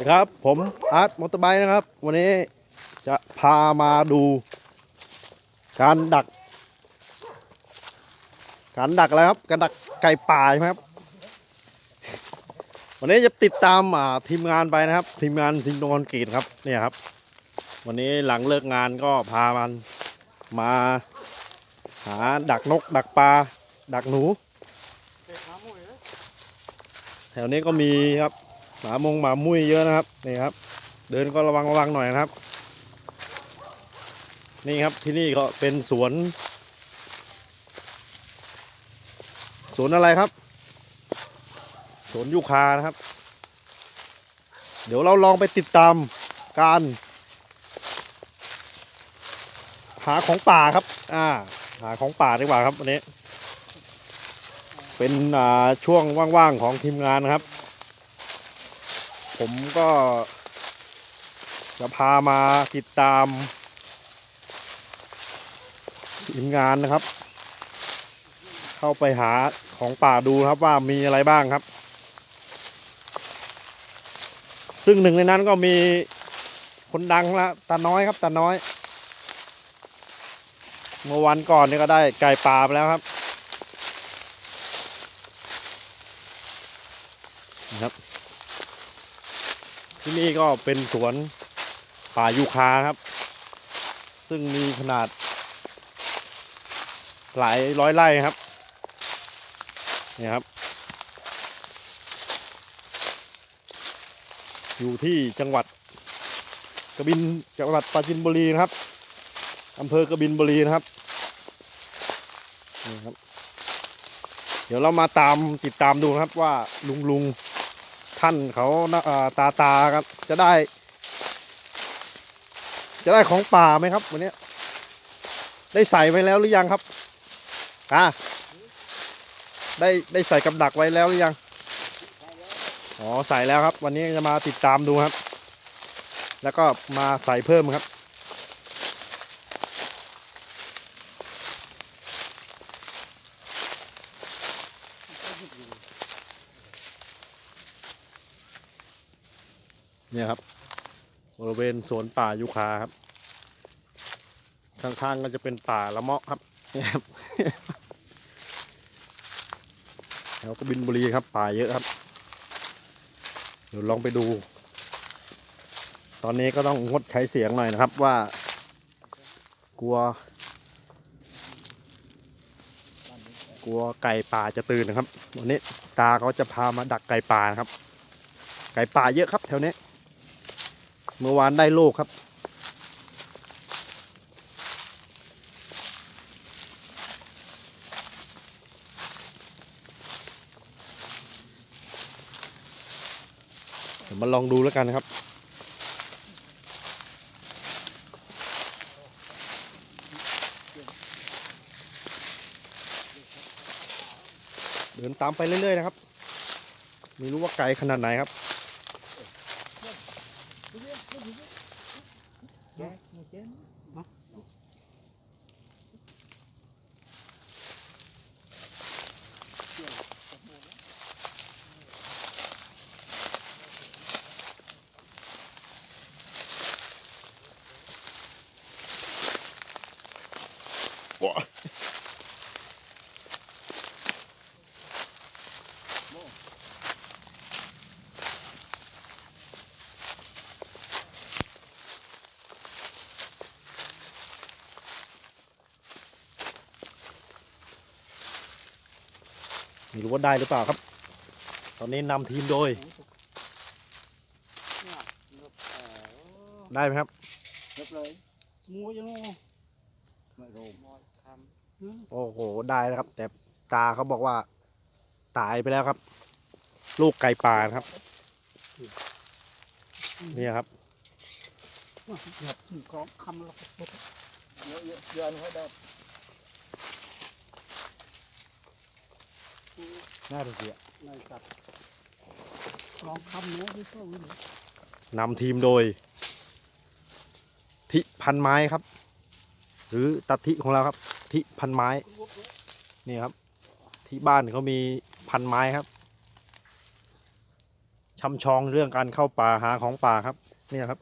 ดีครับ ผมอาร์ตมอเตอร์ไบค์นะครับ วันนี้จะพามาดูการดัก การดักอะไรครับ การดักไก่ป่าใช่ไหมครับ วันนี้จะติดตามาทีมงานไปนะครับ ทีมงานสิงห์ตคอนกรีตครับเนี่ยครับ วันนี้หลังเลิกงานก็พามันมาหาดักนก ดักปลาดักหนู แถวนี้ก็มีครับ หมามงหมามุ้ยเยอะนะครับนี่ครับ เดินก็ระวังระวังหน่อยนะครับ นี่ครับที่นี่ก็เป็นสวน สวนอะไรครับ สวนยูคานะครับ เดี๋ยวเราลองไปติดตามการ หาของป่าครับ อ่า หาของป่าดีกว่าครับวันนี้ เป็นอ่าช่วงว่างๆของทีมงานนะครับ ผมก็ จะพามาติดตามทีมงานนะครับ เข้าไปหาของป่าดูครับว่ามีอะไรบ้างครับ ซึ่งหนึ่งในนั้นก็มีคนดังละตาน้อยครับตาน้อย เมื่อวันก่อนนี่ก็ได้ไก่ป่าไปแล้วครับครับ ที่นี่ก็เป็นสวนป่ายูคาครับ ซึ่งมีขนาด หลายร้อยไร่ครับนี่ครับ อยู่ที่จังหวัดกบินจังหวัดปราจินบุรีนะครับอำเภอกบินบุรีนะครับนี่ครับ เดี๋ยวเรามาตามติดตามดูนะครับว่าลุงลุง ท่านเขาตาตาครับ จะได้ จะได้ของป่าไหมครับ วันนี้ ได้ใส่ไว้แล้วหรือยังครับอ่าได้ได้ใส่กับดักไว้แล้วหรือยังอ๋อใส่แล้วครับ วันนี้จะมาติดตามดูครับ แล้วก็มาใส่เพิ่มครับ เนี่ยครับ บริเวณสวนป่ายูคาครับ ข้างๆก็จะเป็นป่าละเมาะครับเนี่ยครับแถวกบินบุรีครับ ป่าเยอะครับเดี๋ยวลองไปดู ตอนนี้ก็ต้องงดใช้เสียงหน่อยนะครับว่า กลัว กลัวไก่ป่าจะตื่นนะครับ วันนี้ตาเขาจะพามาดักไก่ป่านะครับ ไก่ป่าเยอะครับแถวนี้ เมื่อวานได้โลกครับ เดี๋ยวมาลองดูแล้วกันนะครับเดินตามไปเรื่อยๆนะครับ ไม่รู้ว่าไกลขนาดไหนครับ ว้าไม่รู้ว่าได้หรือเปล่าครับ ตอนนี้นำทีมโดย ได้ไหมครับ เรียบเลยงูยังงู ไม่รู้โอ้โห ได้นะครับ แต่ตาเขาบอกว่า ตายไปแล้วครับ ลูกไก่ป่านะครับ นี่ครับหยับถึงกองคำละเยอะเยอะเยอะให้ได้น่าดูสียน่าจับกองคำเนี้ยที่เข้าอยู่นำทีมโดย ทิพันไม้ครับ หรือตัดทิของเราครับทิพันไม้นี่ครับ ที่บ้านเขามีพันไม้ครับชำชองเรื่องการเข้าป่าหาของป่าครับนี่ครับ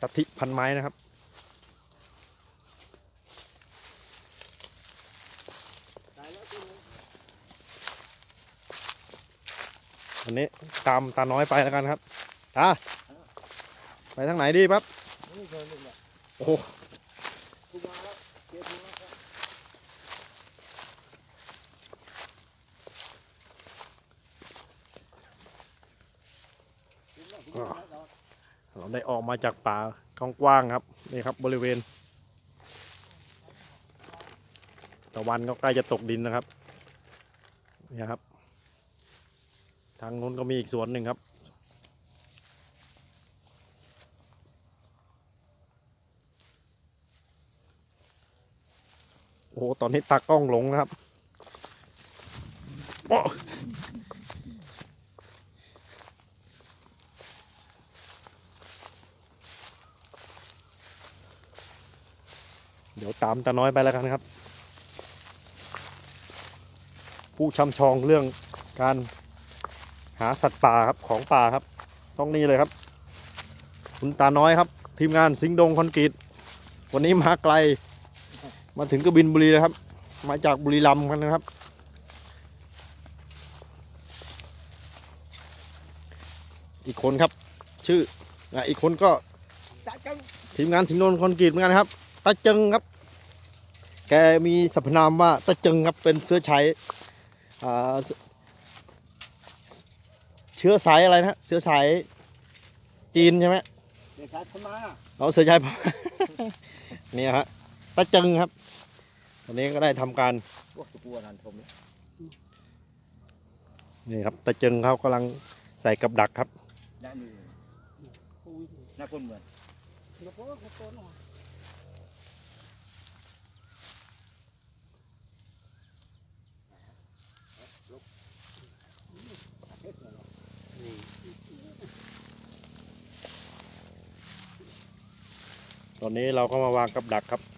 กะทิพันไม้นะครับวันนี้ตามตาน้อยไปแล้วกันครับตา ไปทางไหนดีครับโอ้โหเจ็บเราได้ออกมาจากป่ากว้างๆครับ นี่ครับบริเวณ ตะวันก็ใกล้จะตกดินนะครับ นี่ครับ ทางนู้นก็มีอีกสวนหนึ่งครับ อ้โหตอนนี้ตากล้องหลงนะครับเดี๋ยวตามตาน้อยไปแล้วกันครับ ผู้ช่ำชองเรื่องการหาสัตว์ป่าครับของป่าครับ ต้องนี่เลยครับ คุณตาน้อยครับ ทีมงานสิงดงคอนกรีตวันนี้มาไกล มาถึงกบินบุรีเลยครับ มาจากบุรีรัมย์กันนะครับ อีกคนครับ ชื่ออะอีกคนก็จัดกันทีมงานสิงห์ดงคอนกรีตเหมือนกันครับตาจึงครับ แกมีสรรพนามว่าตาจึงครับเป็นเสื้อชัยอ่าเสื้อเชื้อสายอะไรนะฮะเชื้อสายจีนใช่ไหมเดี๋ยวชัดเข้ามาเราเสือชายเนี่ยฮะ ตาจึงครับวันนี้ก็ได้ทำการโอ้ตะกัวนันทมเลยนี่ครับตาจึงเขากำลังใส่กับดักครับ ได้นี่ปุยหน้าคนเหมือนเดี๋ยวพ่อเขาต้นออกตอนนี้เราก็มาวางกับดักครับเ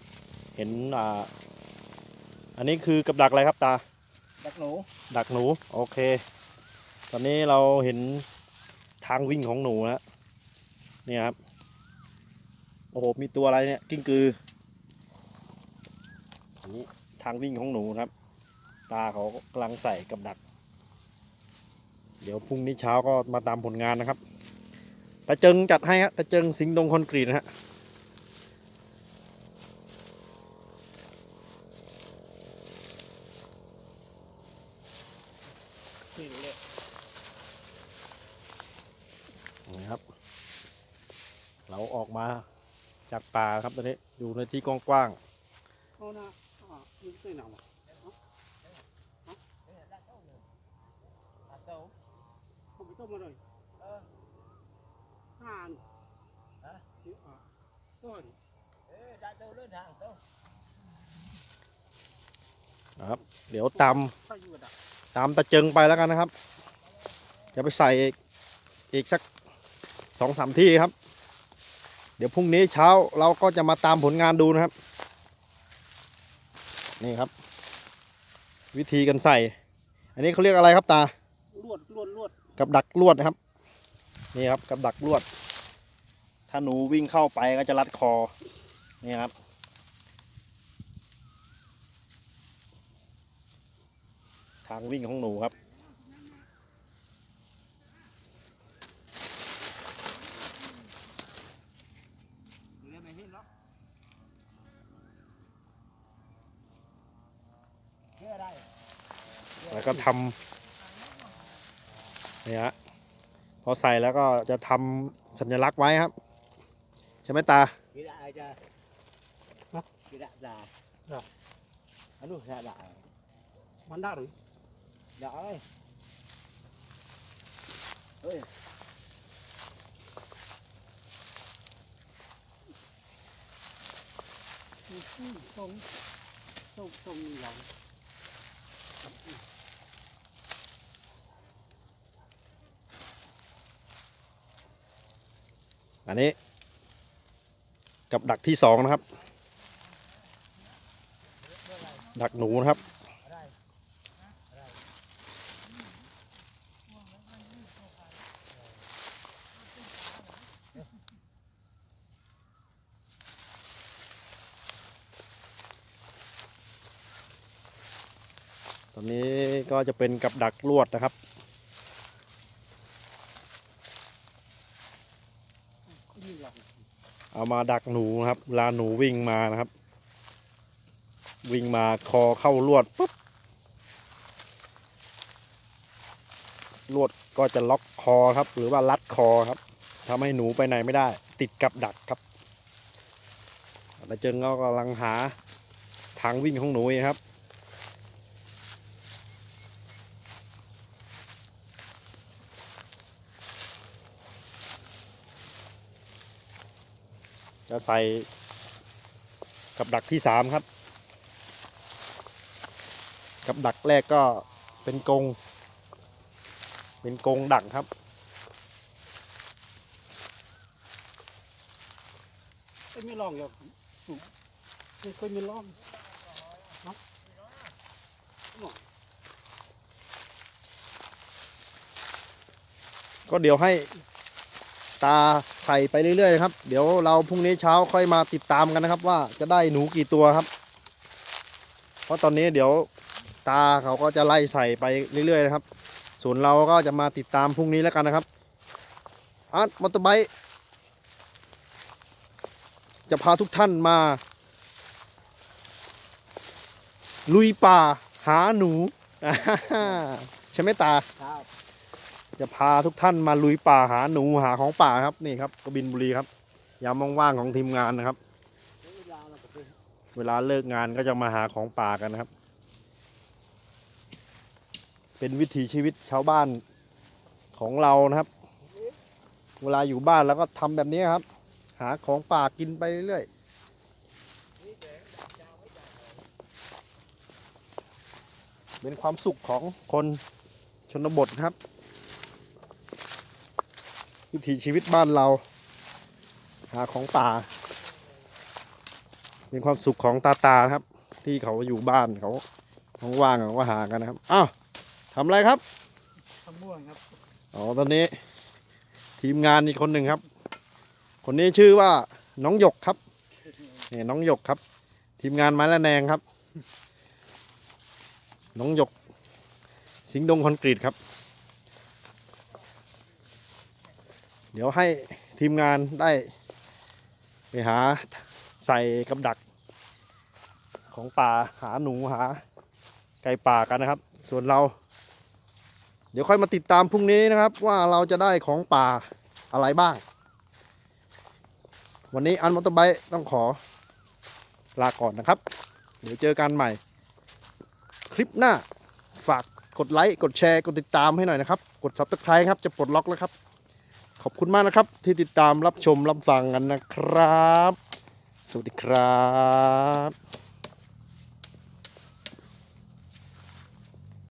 ห็นอ่าอันนี้คือกับดักอะไรครับตา ดักหนู ดักหนู โอเค ตอนนี้เราเห็นทางวิ่งของหนูแล้วเนี่ยครับ โอ้โห มีตัวอะไรเนี่ยกิ้งกือ อันนี้ทางวิ่งของหนูนะครับ ตาเขากำลังใส่กับดัก เดี๋ยวพรุ่งนี้เช้าก็มาตามผลงานนะครับตาเจิงจัดให้ฮะตาเจิงสิงห์ดงคอนกรีตนะฮะ นี่เลยนี่ครับ เราออกมาจากป่าครับตอนนี้อยู่ในที่กว้างเอานะอ่ายืนเส้นหนาวอะดักเต้าเขาไปต้มมาเลยเออห่านฮะนี่อะต้นเออดักเต้าเลื่อนทางเต้าๆนะครับ เดี๋ยวตามถ้าอยู่ดัก ตามตะเจิงไปแล้วกันนะครับจะไปใส่อีกอีกสักสองสามที่ครับ เดี๋ยวพรุ่งนี้เช้าเราก็จะมาตามผลงานดูนะครับ นี่ครับ วิธีกันใส่ อันนี้เขาเรียกอะไรครับตาลวดลวดลวดกับดักลวดนะครับ นี่ครับกับดักลวด ถ้าหนูวิ่งเข้าไปก็จะรัดคอนี่ครับ ทางวิ่งของหนูครับเรือไม่เห็นหรอกเชื่อได้แล้วก็ทำนี่ฮะพอใส่แล้วก็จะทำสัญลักษณ์ไว้ครับ ใช่ไหมตากี่ได้จะกี่ได้ด่าอันนู้นด่าด่ามันได้หรือ ด่าเอ้ยเฮ้ยอืมอืมทรงทรงทรงหลาอันนี้ กับดักที่สองนะครับ ดักหนูนะครับ อนนี้ก็จะเป็นกับดักลวดนะครับ เอามาดักหนูนะครับเวลาหนูวิ่งมานะครับ วิ่งมาคอเข้าลวดปุ๊บลวดก็จะล็อกคอครับ หรือว่ารัดคอครับทำให้หนูไปไหนไม่ได้ ติดกับดักครับแต่เจิงก็กำลังหาทางวิ่งของหนูอยู่ครับ จะใส่กับดักที่สามครับ กับดักแรกก็เป็นกรงเป็นกรงดักครับเอ้ยไม่ลองหรอกอืมไม่เคยมีลองเนาะก็เดี๋ยวให้ ตาใส่ไปเรื่อยๆครับ เดี๋ยวเราพรุ่งนี้เช้าค่อยมาติดตามกันนะครับ ว่าจะได้หนูกี่ตัวครับ เพราะตอนนี้เดี๋ยวตาเขาก็จะไล่ใส่ไปเรื่อยๆนะครับ ส่วนเราก็จะมาติดตามพรุ่งนี้แล้วกันนะครับอาร์ตมอเตอร์ไบค์จะพาทุกท่านมา ลุยป่าหาหนูใช่ไหมตาครับ จะพาทุกท่านมาลุยป่าหาหนูหาของป่าครับนี่ครับกบินบุรีครับยามว่างๆของทีมงานนะครับ เวลาเลิกงานก็จะมาหาของป่ากันนะครับ เป็นวิถีชีวิตชาวบ้านของเรานะครับ เวลาอยู่บ้านแล้วก็ทำแบบนี้ครับ หาของป่ากินไปเรื่อยเป็นความสุขของคนชนบทครับ วิถีชีวิตบ้านเรา หาของป่า เป็นความสุขของตาตาครับ ที่เขาอยู่บ้านเขาว่างๆเขาก็หากันนะครับอ้าวทำอะไรครับทำม่วงครับอ๋อตอนนี้ ทีมงานอีกคนหนึ่งครับ คนนี้ชื่อว่าน้องหยกครับนี่น้องหยกครับ ทีมงานไม้ละแนงครับ น้องหยก สิงห์ดงคอนกรีตครับ เดี๋ยวให้ทีมงานได้ไปหาใส่กับดักของป่าหาหนูหาไก่ป่ากันนะครับ ส่วนเรา เดี๋ยวค่อยมาติดตามพรุ่งนี้นะครับ ว่าเราจะได้ของป่าอะไรบ้าง วันนี้อันมอเตอร์ไบค์ต้องขอลาก่อนนะครับ เดี๋ยวเจอกันใหม่ คลิปหน้าฝากกดไลค์ กดแชร์ กดติดตามให้หน่อยนะครับ กด subscribe ครับ จะปลดล็อกแล้วครับ ขอบคุณมากนะครับ ที่ติดตามรับชมรับฟังกันนะครับ สวัสดีครับ